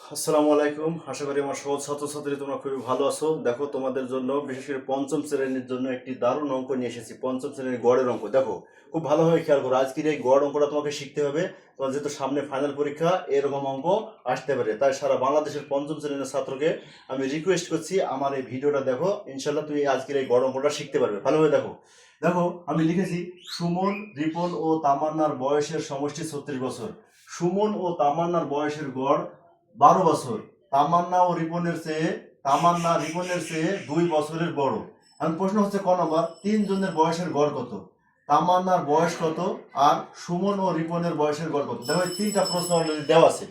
আসসালামু আলাইকুম। আশা করি আমার সহজ ছাত্রছাত্রী তোমরা খুবই ভালো আছো। দেখো, তোমাদের জন্য, বিশেষ করে পঞ্চম শ্রেণির জন্য একটি দারুণ অঙ্ক নিয়ে এসেছি। পঞ্চম শ্রেণির গড়ের অঙ্ক। দেখো, খুব ভালোভাবে খেয়াল করো, আজকের এই গড় অঙ্কটা তোমাকে শিখতে হবে। তোমার যেহেতু সামনে ফাইনাল পরীক্ষা, এরকম অঙ্ক আসতে পারে। তাই সারা বাংলাদেশের পঞ্চম শ্রেণির ছাত্রকে আমি রিকোয়েস্ট করছি, আমার এই ভিডিওটা দেখো। ইনশাল্লাহ তুমি আজকের এই গড় অঙ্কটা শিখতে পারবে। ভালোভাবে দেখো। দেখো, আমি লিখেছি, সুমন, রিপন ও তামান্নার বয়সের সমষ্টি ছত্রিশ বছর। সুমন ও তামান্নার বয়সের গড় বারো বছর। তামান্না ও রিপনের চেয়ে, তামান্না রিপনের চেয়ে দুই বছরের বড়। এখন প্রশ্ন হচ্ছে ক নম্বর? তিনজনের বয়সের গড় কত? তামান্নার বয়স কত আর সুমন ও রিপনের বয়সের গড় কত? দেখো, এই তিনটা প্রশ্ন অলরেডি দেওয়া আছে।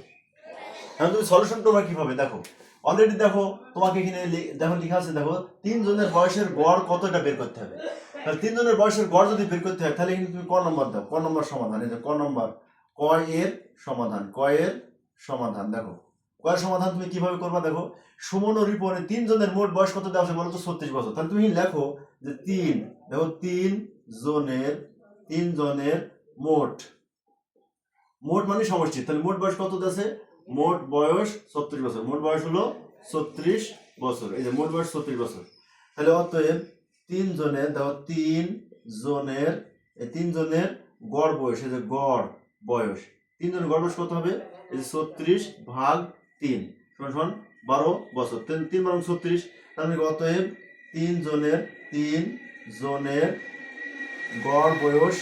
এখন তুমি সলিউশন তোমরা কীভাবে? দেখো অলরেডি দেখো, তোমাকে এখানে দেখো, লেখা আছে, দেখো, তিনজনের বয়সের গড় কতটা বের করতে হবে? তাহলে তিনজনের বয়সের গড় যদি বের করতে হয়, তাহলে কিন্তু তুমি ক নম্বর দাও? ক নম্বর সমাধান যে ক নম্বর, ক এর সমাধান, ক এর সমাধান, দেখো। কয়ের সমাধান তুমি কীভাবে করবা দেখো? সুমন ও রিপনের তিনজনের মোট বয়স কত দেওয়া বলো তো? ছত্রিশ বছর। তাহলে তুমি লেখো যে তিন, দেখো তিন জনের তিন জনের মোট। মোট মানে সমষ্টি। তাহলে মোট বয়স কত আছে? মোট বয়স ছত্রিশ বছর। মোট বয়স হলো ছত্রিশ বছর। এই যে মোট বয়স ছত্রিশ বছর। তাহলে অতএব তিন জনের দেখো তিন জনের তিন জনের গড় বয়স, এই যে গড় বয়স। তিন জনের গড় বয়স কত হবে? এই যে ছত্রিশ ভাগ তিন। সমান সমান বারো বছর। তিন তিন বারো ছত্রিশ। তার মানে অতএব তিন জনের তিন জনের গড় বয়স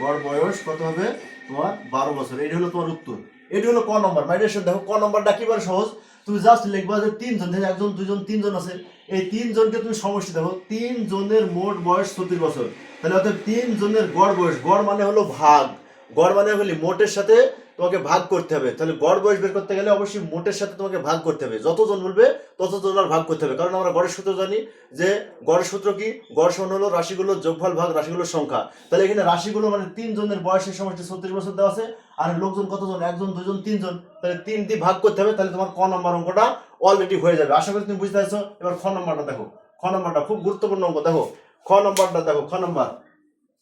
গড় বয়স কত হবে? তোমার বারো বছর। এটি হলো তোমার উত্তর। এটি হলো ক নম্বর। মাইডেশন দেখো ক নম্বরটা কীভাবে সহজ? তুমি জাস্ট লিখবা যে তিনজন একজন, দুজন, তিনজন আছে। এই তিনজনকে তুমি সমষ্টি দেখো তিন জনের মোট বয়স ছত্রিশ বছর। তাহলে অর্থাৎ তিন জনের গড় বয়স গড় মানে হলো ভাগ। গড় মানে হলো মোটের সাথে তোমাকে ভাগ করতে হবে। তাহলে গড় বয়স বের করতে গেলে অবশ্যই মোটের সাথে তোমাকে ভাগ করতে হবে। যতজন বলবে ততজন আর ভাগ করতে হবে। কারণ আমরা গড়ের সূত্র জানি যে গড়ের সূত্র কি? গড় সমান হলো রাশিগুলো যোগফল ভাগ রাশিগুলোর সংখ্যা। তাহলে এখানে রাশিগুলো মানে তিনজনের বয়সের সমষ্টি ছত্রিশ বছর দেওয়া আছে। আর লোকজন কতজন? একজন দুজন তিনজন। তাহলে তিন দিয়ে ভাগ করতে হবে, তাহলে তোমার ক নম্বর অঙ্কটা অলরেডি হয়ে যাবে। আশা করি তুমি বুঝতে পারছ। এবার খ নম্বরটা দেখো। খ নম্বরটা খুব গুরুত্বপূর্ণ অঙ্ক। দেখো, খ নম্বরটা দেখো, খ নম্বর।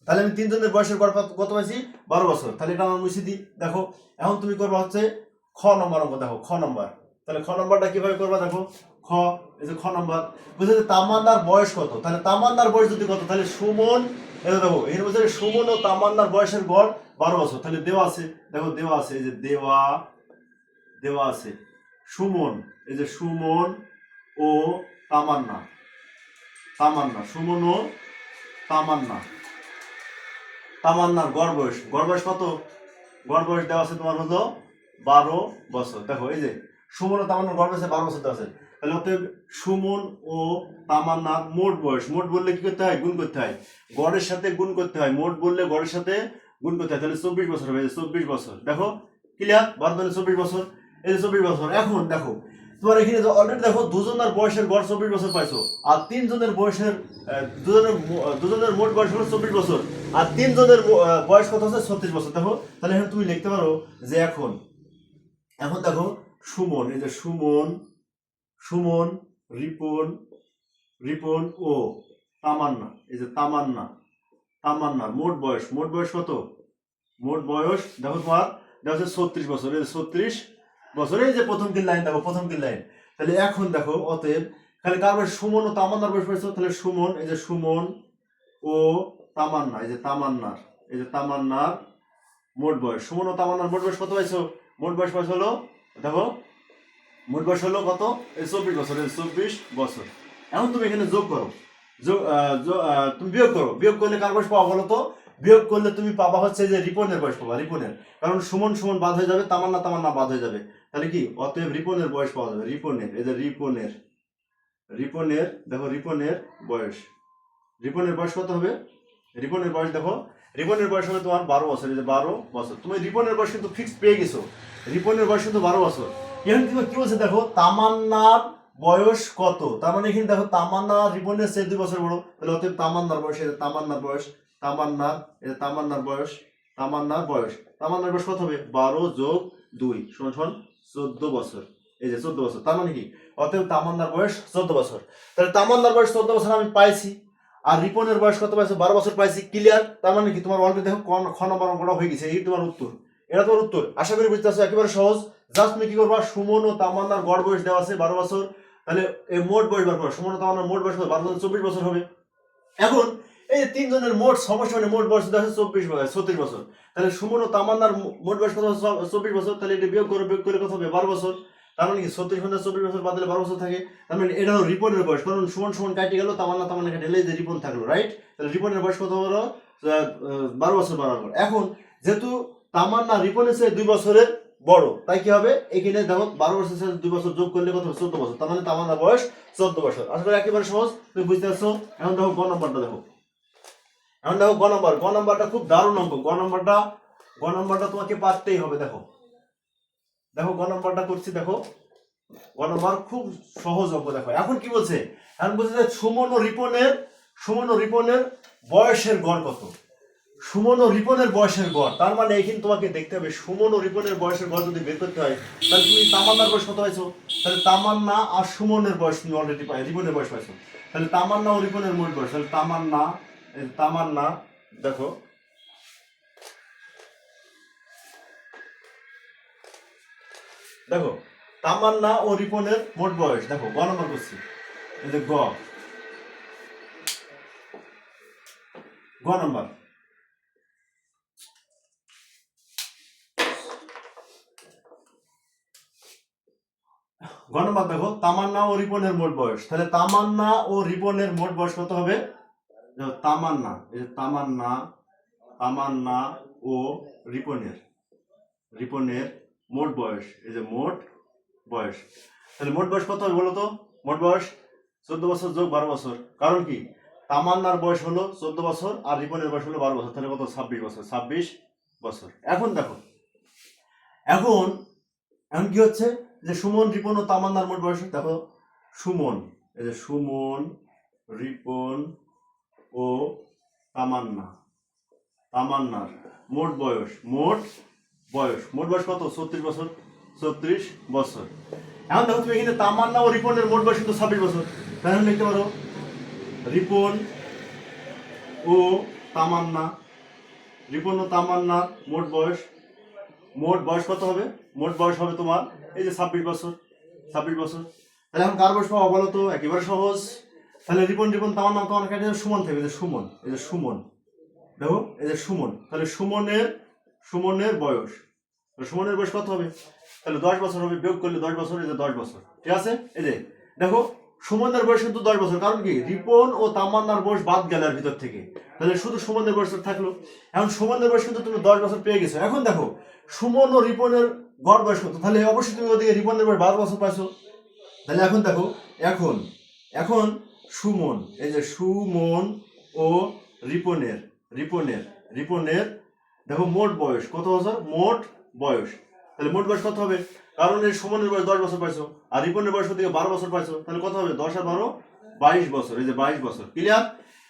তাহলে আমি তিনজনের বয়সের পাত- কত পাইছি বারো বছর। তাহলে এটা আমার মুছে দিই। দেখো, এখন তুমি করবা হচ্ছে খ নম্বর অঙ্ক, দেখো, খ নম্বর। তাহলে খ নম্বরটা কীভাবে করবা, দেখো, খ, এই যে খ নম্বর। বুঝলে তামান্নার বয়স কত? তাহলে তামান্নার বয়স যদি কত? তাহলে সুমন, এই দেখো, এর মধ্যে সুমন ও তামান্নার বয়সের গড় বারো বছর। তাহলে দেওয়া আছে, দেখো, দেওয়া আছে, এই যে দেওয়া দেওয়া আছে। সুমন, এই যে সুমন ও তামান্না। তামান্না, সুমন ও তামান্না। তামান্নার গড় বয়স। গড় বয়স কত? গড় বয়স দেওয়া আছে তোমার হলো বারো বছর। দেখো, এই যে সুমন ও তামান্নার গড় বয়সে বারো বছর দেওয়া আছে। তাহলে অতএব সুমন ও তামান্নার মোট বয়স। মোট বললে কি করতে হয়? গুণ করতে হয়। গড়ের সাথে গুণ করতে হয়। মোট বললে গড়ের সাথে গুণ করতে হয়। তাহলে চব্বিশ বছর হবে। চব্বিশ বছর। দেখো ক্লিয়ার বারো ধরে চব্বিশ বছর। এই যে চব্বিশ বছর। এখন দেখো তোমার এখানে অলরেডি দেখো দুজনের বয়সের গড় চব্বিশ বছর পাইছো, আর তিনজনের বয়সের দুজনের দুজনের মোট বয়স হলো চব্বিশ বছর, আর তিনজনের বয়স কত আছে ছত্রিশ বছর। দেখো, তাহলে এখন তুমি লিখতে পারো যে এখন এখন দেখো সুমন, এই যে সুমন সুমন, রিপন রিপন ও তামান্না, এই যে তামান্না তামান্নার মোট বয়স মোট বয়স কত? মোট বয়স, দেখো তোমার দেখো হচ্ছে ছত্রিশ বছর, এই যে ছত্রিশ বছর যে প্রথম তিন লাইন দেখো প্রথম তিন লাইন। তাহলে এখন দেখো অতএব খালি কার বয়স সুমন ও তামান্নার বয়স পাইছো তাহলে সুমন এই যে সুমন ও তামান্না এই যে তামান্নার এই যে তামান্নার মোট বয়স। সুমন ও তামান্নার মোট বয়স কত পাইছো মোট বয়স বয়স হলো? দেখো মোট বয়স হলো কত? এই চব্বিশ বছর এই চব্বিশ বছর। এখন তুমি এখানে যোগ করো। যোগ, তুমি বিয়োগ করো। বিয়োগ করলে কার বয়স পাওয়া বলো তো? বিয়োগ করলে তুমি পাবা হচ্ছে যে রিপনের বয়স পাবা, রিপনের। কারণ সুমন সুমন বাদ হয়ে যাবে, তামান্না তামান্না বাদ হয়ে যাবে। তাহলে কি? অতএব রিপনের বয়স পাওয়া যাবে, রিপনের, এই যে রিপনের। রিপনের, দেখো রিপনের বয়স। রিপনের বয়স কত হবে? রিপনের বয়স দেখো, রিপনের বয়স হবে তোমার বারো বছর, এই যে বারো বছর। তুমি রিপনের বয়স কিন্তু ফিক্স পেয়ে গেছো। রিপনের বয়স কিন্তু বারো বছর। এখানে তুমি কি বলছে? দেখো, তামান্নার বয়স কত? তার মানে এখানে দেখো, তামান্না রিপনের সে দুই বছর বড়। তাহলে অতএব তামান্নার বয়স তামান্নার বয়স তামান্নার এই যে তামান্নার বয়স তামান্নার বয়স। তামান্নার বয়স কত হবে? বারো যোগ দুই, সমান সমান চোদ্দ বছর। এই যে চোদ্দ বছর, তার মানে কি? অতএব তামান্নার বয়স চোদ্দ বছর। তাহলে তামান্নার বয়স চোদ্দ বছর আমি পাইছি, আর রিপনের বয়স কত পাইছো? বারো বছর পাইছি ক্লিয়ার তার মানে কি? তোমার অলরেডি দেখো খ নম্বর অঙ্কটা হয়ে গেছে, এই তোমার উত্তর। এটা তোমার উত্তর। আশা করি বুঝতে পারছ একেবারে সহজ। জাস্ট তুমি কি করবা? সুমন ও তামান্নার গড় বয়স দেওয়া আছে বারো বছর। তাহলে এই মোট বয়স বার করো। সুমন ও তামান্নার মোট বয়স? বারো বছর চব্বিশ বছর হবে। এখন এই যে তিনজনের মোট সমস্যা মানে মোট বয়স আছে চব্বিশ বছর, ছত্রিশ বছর। তাহলে সুমন ও তামান্নার মোট বয়স কত চব্বিশ বছর। তাহলে এটা বিয়োগ করে বিয়োগ করে কত হবে? বারো বছর। তার মানে কি ছত্রিশ মধ্যে চব্বিশ বছর বাদ দিলে বারো বছর থাকে। তার মানে এটা হলো রিপনের বয়স। কারণ সুমন সুমন কাটে গেল, তামান্না তামান্না কাটে যে রিপন থাকল রাইট তাহলে রিপনের বয়স কত হলো? বারো বছর বারো এখন যেহেতু তামান্না রিপনের চেয়ে দুই বছরের বড়, তাই কি হবে? এখানে দেখো, বারো বছর সাথে দুই বছর যোগ করলে কত চোদ্দ বছর। তার মানে তামান্নার বয়স চোদ্দ বছর। আসলে একেবারে সহজ। তুমি বুঝতে পারছ? এখন দেখো, গ নম্বরটা দেখো। এখন দেখো গ নম্বর, গ নম্বরটা খুব দারুণ অঙ্ক। গ নম্বরটা গ নম্বরটা তোমাকে পারতেই হবে, দেখো। দেখো গ নম্বরটা করছি, দেখো। গ নম্বর খুব সহজ অঙ্ক, দেখো। এখন কি বলছে? এখন বলছে যে সুমন ও রিপনের, সুমন ও রিপনের বয়সের গড় কত? সুমন ও রিপনের বয়সের গড়, তার মানে এখানে তোমাকে দেখতে হবে, সুমন ও রিপনের বয়সের গড় যদি বের করতে হয়, তাহলে তুমি তামান্নার বয়স কত পাইছো? তাহলে তামান্না আর সুমনের বয়স তুমি অলরেডি পাই, রিপনের বয়স পাইছো। তাহলে তামান্না ও রিপনের মোট বয়স, তাহলে তামান্না তামান্না, দেখো। দেখো, তামান্না ও রিপনের মোট বয়স, দেখো, গ নম্বর করছি। এই গ। গ নম্বর, দেখো, তামান্না ও রিপনের মোট বয়স। তাহলে তামান্না ও রিপনের মোট বয়স কত হবে? তামান্না, এই যে তামান্না তামান্না ও রিপনের রিপনের মোট বয়স, এই যে মোট বয়স। তাহলে মোট বয়স কত হবে বলো তো মোট বয়স চোদ্দ বছর যোগ বারো বছর। কারণ কি? তামান্নার বয়স হলো চোদ্দ বছর আর রিপনের বয়স হলো বারো বছর। তাহলে কত? ছাব্বিশ বছর ছাব্বিশ বছর। এখন দেখো, এখন এখন কি হচ্ছে? যে সুমন, রিপন ও তামান্নার মোট বয়স, দেখো, সুমন, এই যে সুমন, রিপন ও তামান্না। তামান্নার মোট বয়স মোট বয়স মোট বয়স কত? ছত্রিশ বছর? ছত্রিশ বছর। এখন দেখো তুমি এখানে তামান্না ও রিপনের মোট বয়স কিন্তু ছাব্বিশ বছর। তাহলে লিখতে পারো, রিপন ও তামান্না, রিপন ও তামান্নার মোট বয়স মোট বয়স কত হবে? মোট বয়স হবে তোমার এই যে ছাব্বিশ বছর ছাব্বিশ বছর। তাহলে এখন কার বয়স পাওয়া বলো তো? একেবারে সহজ। তাহলে রিপন রিপন তামান্না তোমার কাছে সুমন থাকবে যে সুমন, এই যে সুমন। দেখো, এই যে সুমন, তাহলে সুমনের সুমনের বয়স। সুমনের বয়স কত হবে? তাহলে দশ বছর হবে, বিয়োগ করলে দশ বছর, এই যে দশ বছর। ঠিক আছে? এই যে, দেখো, সুমনের বয়স কিন্তু দশ বছর। কারণ কি? রিপন ও তামান্নার বয়স বাদ গেল এর ভিতর থেকে। তাহলে শুধু সুমনের বয়স থাকল। এখন সুমনের বয়স কিন্তু তুমি দশ বছর পেয়ে গেছো। এখন দেখো, সুমন ও রিপনের গড় বয়স কত? তাহলে অবশ্যই তুমি ওদিকে রিপনের বয়স বারো বছর পাইছো। তাহলে এখন দেখো, এখন এখন সুমন, এই যে সুমন ও রিপনের রিপনের রিপনের, দেখো মোট বয়স, কত বছর? মোট বয়স। তাহলে মোট বয়স কত হবে? কারণ এই সুমনের বয়স দশ বছর পাইছো, আর রিপনের বয়স থেকে বারো বছর পাইছো, তাহলে কত হবে? দশ আর বারো, বাইশ বছর, এই যে বাইশ বছর। ক্লিয়ার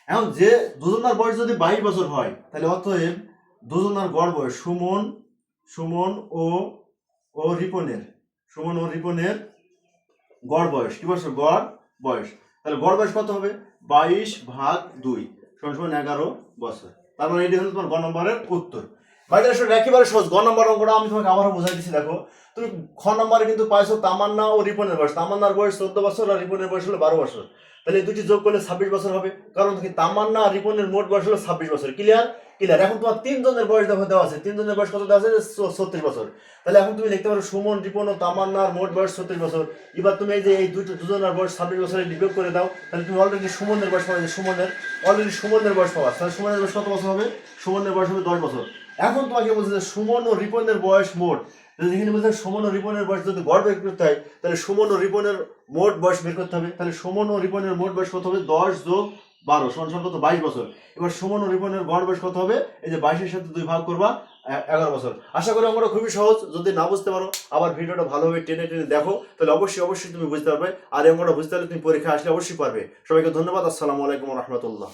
এখন যে দুজনার বয়স যদি বাইশ বছর হয়, তাহলে অতএব দুজনার গড় বয়স সুমন সুমন ও ও রিপনের, সুমন ও রিপনের গড় বয়স, কি বলছো গড় বয়স। তাহলে গড় বয়স কত হবে? বাইশ ভাগ দুই সমান সমান এগারো বছর। তার মানে এটি হলো তোমার গ নম্বরের উত্তর। বাইরে আসলে একেবারে সহজ। গ নম্বর অঙ্কটা আমি তোমাকে আবারও বোঝাই দিচ্ছি, দেখো। তুমি খ নম্বরে কিন্তু পাইছো তামান্না ও রিপনের বয়স। তামান্নার বয়স চোদ্দ বছর আর রিপনের বয়স হলো বারো বছর। তাহলে দুটি যোগ করলে ছাব্বিশ বছর হবে। কারণ কি তামান্না আর রিপনের মোট বয়স হলো ছাব্বিশ বছর। ক্লিয়ার ক্লিয়ার এখন তোমার তিনজনের বয়স দেখো দেওয়া আছে, তিনজনের বয়স কত দেওয়া আছে ছত্রিশ বছর। তাহলে এখন তুমি লিখতে পারো সুমন, রিপন ও তামান্নার মোট বয়স ছত্রিশ বছর। এবার তুমি এই যে এই দুটো, দুজনের বয়স ছাব্বিশ বছরে বিয়োগ করে দাও, তাহলে তুমি অলরেডি সুমনের বয়স পাওয়া পাবে, সুমনের অলরেডি সুমনের বয়স পাবা। তাহলে সুমনের বয়স কত বছর হবে? সুমনের বয়স হবে দশ বছর। এখন তোমাকে বলছে যে সুমন ও রিপনের বয়স মোট। যেখানে বলছে সুমন ও রিপনের বয়স যদি গড় বের করতে হয়, তাহলে সুমন ও রিপনের মোট বয়স বের করতে হবে। তাহলে সুমন ও রিপনের মোট বয়স কত হবে? দশ যোগ বারো, সমান সমান কত বাইশ বছর। এবার সমান ও রিপনের গড় বয়স কত হবে? এই যে বাইশের সাথে দুই ভাগ করবা এগারো বছর। আশা করি আমরা খুবই সহজ, যদি না বুঝতে পারো, আবার ভিডিওটা ভালোভাবে টেনে টেনে দেখো, তাহলে অবশ্যই অবশ্যই তুমি বুঝতে পারবে। আর এই অঙ্কটা বুঝতে পারলে তুমি পরীক্ষা আসলে অবশ্যই পারবে। সবাইকে ধন্যবাদ, আসসালামু আলাইকুম রহমতুল্লাহ।